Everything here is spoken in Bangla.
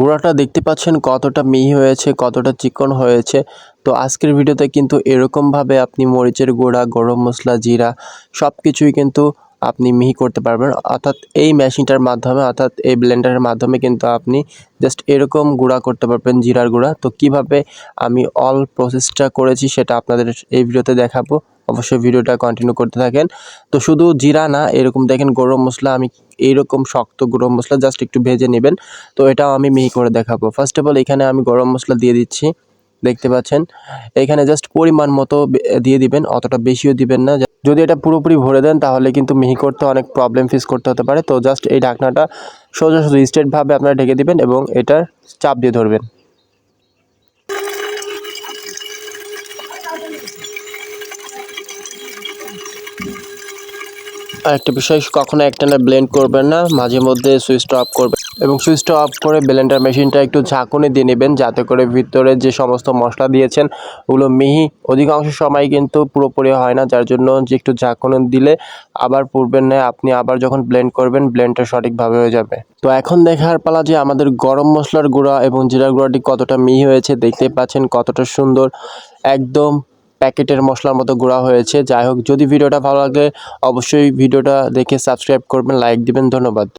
গুঁড়াটা দেখতে পাচ্ছেন কতটা মিহি হয়েছে, কতটা চিকন হয়েছে। তো আজকের ভিডিওতে কিন্তু এরকমভাবে আপনি মরিচের গুঁড়া, গরম মশলা, জিরা সব কিছুই কিন্তু আপনি মিহি করতে পারবেন। অর্থাৎ এই মেশিনটার মাধ্যমে, অর্থাৎ এই ব্লেন্ডারের মাধ্যমে কিন্তু আপনি জাস্ট এরকম গুঁড়া করতে পারবেন, জিরার গুঁড়া। তো কীভাবে আমি অল প্রসেসটা করেছি সেটা আপনাদের এই ভিডিওতে দেখাবো। অবশ্যই ভিডিওটা কন্টিনিউ করতে থাকেন। তো শুধু জিরা না, এরকম দেখেন গরম মশলা আমি এইরকম শক্ত গরম মশলা জাস্ট একটু ভেজে নেবেন। তো এটা আমি মিহি করে দেখাবো। ফার্স্ট অফ অল এখানে আমি গরম মশলা দিয়ে দিচ্ছি। দেখতে পাচ্ছেন? এখানে জাস্ট পরিমাণ মতো দিয়ে দিবেন, অতটা বেশিও দিবেন না। যদি এটা পুরোপুরি ভরে দেন, তাহলে কিন্তু মিহি করতে অনেক প্রবলেম ফেস করতে হতে পারে। তো জাস্ট এই ঢাকনাটা সোজা সোজা স্ট্রেটভাবে আপনারা ঢেকে দিবেন এবং এটার চাপ দিয়ে ধরবেন। একটা বিষয়, কখনো একটানা ব্লেন্ড করবেন না, মাঝে মধ্যে সুইচটা অফ করবেন এবং সুইচটা অফ করে ব্লেন্ডার মেশিনটা একটু ঝাঁকুনি দিয়ে নেবেন, যাতে করে ভিতরে যে সমস্ত মশলা দিয়েছেন, ওগুলো মিহি। অধিকাংশ সময় কিন্তু পুরোপুরি হয় না, যার জন্য যে একটু ঝাঁকুনি দিলে আবার পূর্বের ন্যায় আপনি আবার যখন ব্লেন্ড করবেন ব্লেন্ডটা সঠিকভাবে হয়ে যাবে। তো এখন দেখার পালা যে আমাদের গরম মশলার গুঁড়া এবং জিরার গুঁড়াটি কতটা মিহি হয়েছে, দেখতে পাচ্ছেন কতটা সুন্দর, একদম প্যাকেটের মশলার মতো গুঁড়া হয়েছে। যাই হোক, যদি ভিডিওটা ভালো লাগে, অবশ্যই ভিডিওটা দেখে সাবস্ক্রাইব করবেন লাইক দিবেন, ধন্যবাদ।